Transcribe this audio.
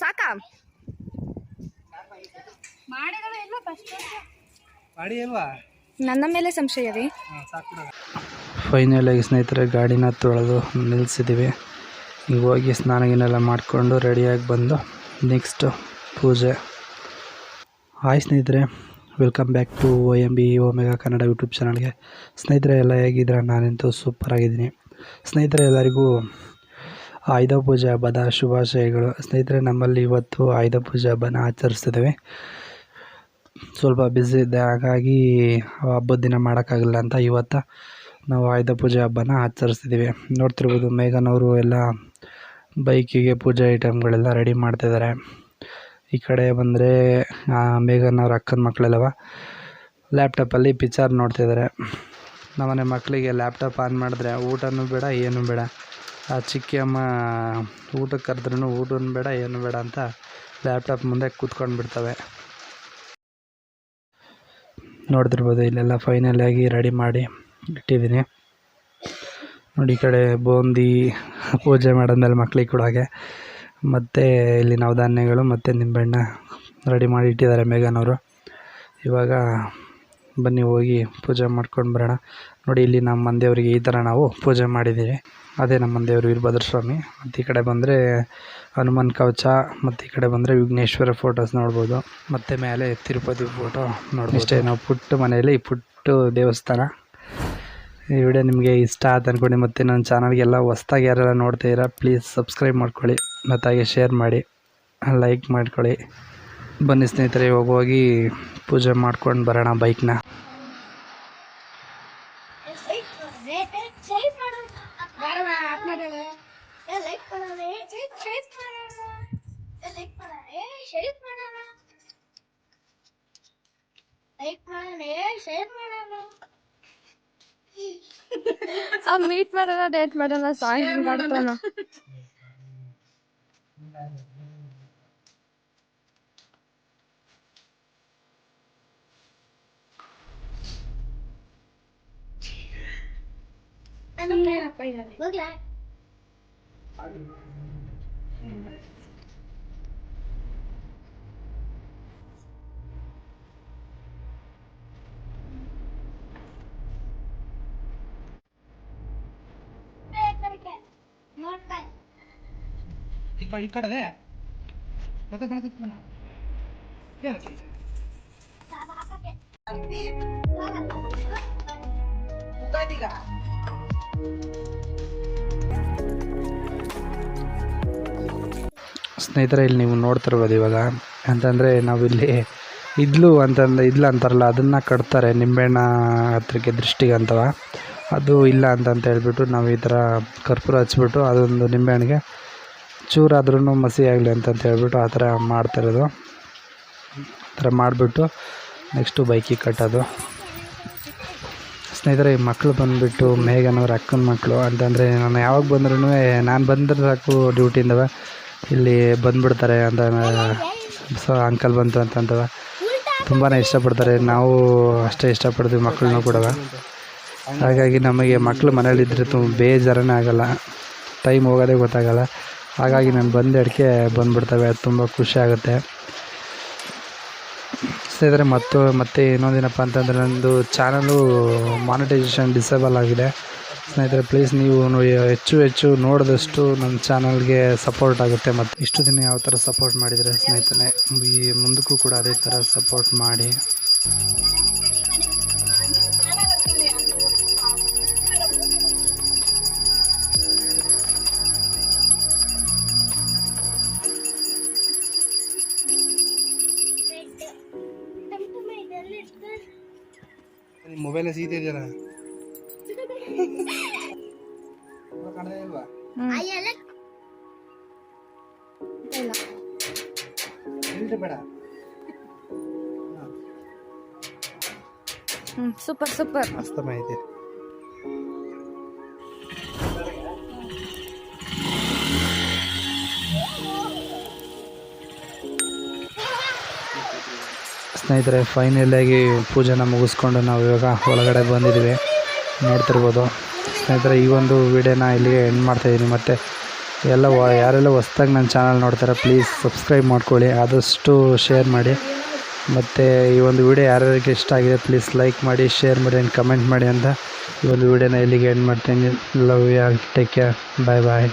ಸಾಕಾ? ನನ್ನ ಮೇಲೆ ಸಂಶಯವೇ ಫೈನಲ್ ಆಗಿ ಸ್ನೇಹಿತರೆ ಗಾಡಿನ ತೊಳೆದು ನಿಲ್ಲಿಸಿದ್ದೀವಿ ಈಗ ಹೋಗಿ ಸ್ನಾನ ಗಿನ್ನೆಲ್ಲ ಮಾಡಿಕೊಂಡು ರೆಡಿಯಾಗಿ ಬಂದು ನೆಕ್ಸ್ಟು ಪೂಜೆ. ಹಾಯ್ ಸ್ನೇಹಿತರೆ welcome back to O M B Omega Kannada YouTube ಚಾನಲ್ಗೆ ಸ್ನೇಹಿತರೆ ಎಲ್ಲ ಹೇಗಿದ್ದೀರಾ? ನಾನಂತೂ ಸೂಪರ್ ಆಗಿದ್ದೀನಿ. ಸ್ನೇಹಿತರೆ ಎಲ್ಲರಿಗೂ ಆಯುಧ ಪೂಜೆ ಹಬ್ಬದ ಶುಭಾಶಯಗಳು. ಸ್ನೇಹಿತರೆ, ನಮ್ಮಲ್ಲಿ ಇವತ್ತು ಆಯುಧ ಪೂಜೆ ಹಬ್ಬನ ಆಚರಿಸ್ತಿದ್ದೇವೆ. ಸ್ವಲ್ಪ ಬ್ಯುಸಿ ಇದ್ದೆ, ಹಾಗಾಗಿ ಹಬ್ಬದ ದಿನ ಮಾಡೋಕ್ಕಾಗಲ್ಲ ಅಂತ ಇವತ್ತು ನಾವು ಆಯುಧ ಪೂಜೆ ಹಬ್ಬನ ಆಚರಿಸ್ತಿದ್ದೀವಿ. ನೋಡ್ತಿರ್ಬೋದು, ಮೇಘನವರು ಎಲ್ಲ ಬೈಕಿಗೆ ಪೂಜೆ ಐಟಮ್ಗಳೆಲ್ಲ ರೆಡಿ ಮಾಡ್ತಿದ್ದಾರೆ. ಈ ಕಡೆ ಬಂದರೆ ಮೇಘನ್ ಅವ್ರ ಅಕ್ಕನ ಮಕ್ಕಳೆಲ್ಲವ ಲ್ಯಾಪ್ಟಾಪಲ್ಲಿ ಪಿಕ್ಚರ್ ನೋಡ್ತಿದ್ದಾರೆ. ನಮ್ಮನೆ ಮಕ್ಕಳಿಗೆ ಲ್ಯಾಪ್ಟಾಪ್ ಆನ್ ಮಾಡಿದ್ರೆ ಊಟನೂ ಬೇಡ, ಏನೂ ಬೇಡ. ಆ ಚಿಕ್ಕಿ ಅಮ್ಮ ಊಟಕ್ಕೆ ಕರೆದ್ರೂ ಊಟನೂ ಬೇಡ, ಏನು ಬೇಡ ಅಂತ ಲ್ಯಾಪ್ಟಾಪ್ ಮುಂದೆ ಕೂತ್ಕೊಂಡು ಬಿಡ್ತವೆ. ನೋಡ್ತಿರ್ಬೋದು, ಇಲ್ಲೆಲ್ಲ ಫೈನಲ್ ಆಗಿ ರೆಡಿ ಮಾಡಿ ಇಟ್ಟಿದ್ದೀನಿ. ನೋಡಿ, ಈ ಕಡೆ ಬೂಂದಿ ಪೂಜೆ ಮಾಡಿದ್ಮೇಲೆ ಮಕ್ಳಿಗೆ ಹಾಗೆ. ಮತ್ತು ಇಲ್ಲಿ ನವಧಾನ್ಯಗಳು ಮತ್ತು ನಿಂಬೆಹಣ್ಣು ರೆಡಿ ಮಾಡಿ ಇಟ್ಟಿದ್ದಾರೆ ಮೇಘನವರು. ಇವಾಗ ಬನ್ನಿ ಹೋಗಿ ಪೂಜೆ ಮಾಡ್ಕೊಂಡು ಬರೋಣ. ನೋಡಿ, ಇಲ್ಲಿ ನಮ್ಮ ಮಂದೆಯವರಿಗೆ ಈ ಥರ ನಾವು ಪೂಜೆ ಮಾಡಿದ್ದೀವಿ. ಅದೇ ನಮ್ಮ ಮಂದೆಯವರು ವೀರಭದ್ರ ಸ್ವಾಮಿ. ಮತ್ತು ಈ ಕಡೆ ಬಂದರೆ ಹನುಮಾನ್ ಕವಚ, ಮತ್ತು ಈ ಕಡೆ ಬಂದರೆ ವಿಘ್ನೇಶ್ವರ ಫೋಟೋಸ್ ನೋಡ್ಬೋದು. ಮತ್ತು ಮೇಲೆ ತಿರುಪತಿ ಫೋಟೋ ನೋಡಿ ಇಷ್ಟೇ, ನಾವು ಪುಟ್ಟ ಮನೆಯಲ್ಲಿ ಪುಟ್ಟ ದೇವಸ್ಥಾನ. ಈ ವಿಡಿಯೋ ನಿಮಗೆ ಇಷ್ಟ ಆಯ್ತು ಅಂದ್ಕೊಂಡು ಮತ್ತು ನನ್ನ ಚಾನಲ್ಗೆಲ್ಲ ಹೊಸ್ದಾಗಿ ಯಾರೆಲ್ಲ ನೋಡ್ತೀರಾ ಪ್ಲೀಸ್ ಸಬ್ಸ್ಕ್ರೈಬ್ ಮಾಡ್ಕೊಳ್ಳಿ. ಮತ್ತು ಹಾಗೆ ಶೇರ್ ಮಾಡಿ. ಲೈಕ್ ಮಾಡ್ಕೊಳ್ಳಿ. ಬನ್ನಿ ಸ್ನೇಹಿತರೆ ಇವಾಗ ಹೋಗಿ ಪೂಜೆ ಮಾಡ್ಕೊಂಡು ಬರೋಣ ಬೈಕ್ನ ಆ ಮೀಟ್ ಮಾಡೋಣ ಡೇಟ್ ಮಾಡೋಣ ಸಾಂಗ್ ಮಾಡ್ತಾನ ಈ ಕಡೆ ಸ್ನೇಹಿತರೆ, ಇಲ್ಲಿ ನೀವು ನೋಡ್ತಿರ್ಬೋದು ಇವಾಗ. ಅಂತಂದರೆ ನಾವಿಲ್ಲಿ ಇದ್ಲು ಅಂತಂದು ಇದ್ಲು ಅಂತಾರಲ್ಲ, ಅದನ್ನು ಕಟ್ತಾರೆ ನಿಂಬೆಹಣ್ಣ ಹತ್ರಕ್ಕೆ ದೃಷ್ಟಿಗೆ ಅಂತವ. ಅದು ಇಲ್ಲ ಅಂತಂತ ಹೇಳ್ಬಿಟ್ಟು ನಾವು ಈ ಥರ ಕರ್ಪೂರ ಹಚ್ಬಿಟ್ಟು ಅದೊಂದು ನಿಂಬೆಹಣ್ಣಿಗೆ ಚೂರಾದ್ರೂ ಮಸಿ ಆಗಲಿ ಅಂತಂತ ಹೇಳ್ಬಿಟ್ಟು ಆ ಥರ ಮಾಡ್ತಿರೋದು. ಆ ಥರ ಮಾಡಿಬಿಟ್ಟು ನೆಕ್ಸ್ಟು ಬೈಕಿಗೆ ಕಟ್ಟೋದು. ಸ್ನೇಹಿತರೆ, ಈ ಮಕ್ಕಳು ಬಂದುಬಿಟ್ಟು ಮೇಘನವ್ರ ಅಕ್ಕನ ಮಕ್ಕಳು ಅಂತಂದರೆ ನಾನು ಯಾವಾಗ ಬಂದ್ರೂ ನಾನು ಬಂದ್ರೆ ಸಾಕು ಡ್ಯೂಟಿಯಿಂದವ ಇಲ್ಲಿ ಬಂದುಬಿಡ್ತಾರೆ ಅಂತ ಸೊ ಅಂಕಲ್ ಬಂತು ಅಂತಂದವ ತುಂಬಾ ಇಷ್ಟಪಡ್ತಾರೆ. ನಾವು ಅಷ್ಟೇ ಇಷ್ಟಪಡ್ತೀವಿ ಮಕ್ಕಳನ್ನೂ ಕೂಡ ಹಾಗಾಗಿ ನಮಗೆ ಮಕ್ಕಳು ಮನೇಲಿದ್ದರೆ ತುಂಬ ಬೇಜಾರನೇ ಆಗೋಲ್ಲ. ಟೈಮ್ ಹೋಗೋದೇ ಗೊತ್ತಾಗಲ್ಲ. ಹಾಗಾಗಿ ನಾನು ಬಂದ ಅಡಿಕೆ ಬಂದುಬಿಡ್ತವೆ. ಅದು ತುಂಬ ಖುಷಿ ಆಗುತ್ತೆ. ಸ್ನೇಹಿತರೆ, ಮತ್ತು ಮತ್ತೆ ಇನ್ನೊಂದೇನಪ್ಪ ಅಂತಂದರೆ ನನ್ನದು ಚಾನಲು ಮಾನಿಟೈಸೇಷನ್ ಡಿಸೇಬಲ್ ಆಗಿದೆ. ಸ್ನೇಹಿತರೆ ಪ್ಲೀಸ್ ನೀವು ಹೆಚ್ಚು ಹೆಚ್ಚು ನೋಡಿದಷ್ಟು ನನ್ನ ಚಾನಲ್ಗೆ ಸಪೋರ್ಟ್ ಆಗುತ್ತೆ, ಮತ್ತು ಇಷ್ಟು ದಿನ ಯಾವ ಥರ ಸಪೋರ್ಟ್ ಮಾಡಿದರೆ ಸ್ನೇಹಿತರೆ, ಈ ಮುಂದಕ್ಕೂ ಕೂಡ ಅದೇ ಥರ ಸಪೋರ್ಟ್ ಮಾಡಿ. ಮೊಬೈಲ್ ಸೀತೆ ಇಲ್ರಿ ಬೇಡ. ಸೂಪರ್ ಸೂಪರ್ ಮಸ್ತ್ ಮಾಹಿತಿ ಸ್ನೇಹಿತರೆ ಫೈನಲಾಗಿ ಪೂಜೆನ ಮುಗಿಸ್ಕೊಂಡು ನಾವು ಇವಾಗ ಒಳಗಡೆ ಬಂದಿದ್ದೀವಿ ನೋಡ್ತಿರ್ಬೋದು. ಸ್ನೇಹಿತರೆ, ಈ ಒಂದು ವಿಡಿಯೋನ ಇಲ್ಲಿಗೆ ಎಂಡ್ ಮಾಡ್ತಾಯಿದ್ದೀನಿ ಮತ್ತು ಎಲ್ಲ ಯಾರೆಲ್ಲ ಹೊಸ್ದಾಗಿ ನನ್ನ ಚಾನಲ್ ನೋಡ್ತಾರೆ ಪ್ಲೀಸ್ ಸಬ್ಸ್ಕ್ರೈಬ್ ಮಾಡ್ಕೊಳ್ಳಿ. ಆದಷ್ಟು ಶೇರ್ ಮಾಡಿ. ಮತ್ತು ಈ ಒಂದು ವಿಡಿಯೋ ಯಾರ್ಯಾರಿಗೆ ಇಷ್ಟ ಆಗಿದೆ ಪ್ಲೀಸ್ ಲೈಕ್ ಮಾಡಿ ಶೇರ್ ಮಾಡಿ ಆ್ಯಂಡ್ ಕಮೆಂಟ್ ಮಾಡಿ ಅಂತ ಈ ಒಂದು ವಿಡಿಯೋನ ಇಲ್ಲಿಗೆ ಎಂಡ್ ಮಾಡ್ತೀನಿ. Love you take care bye bye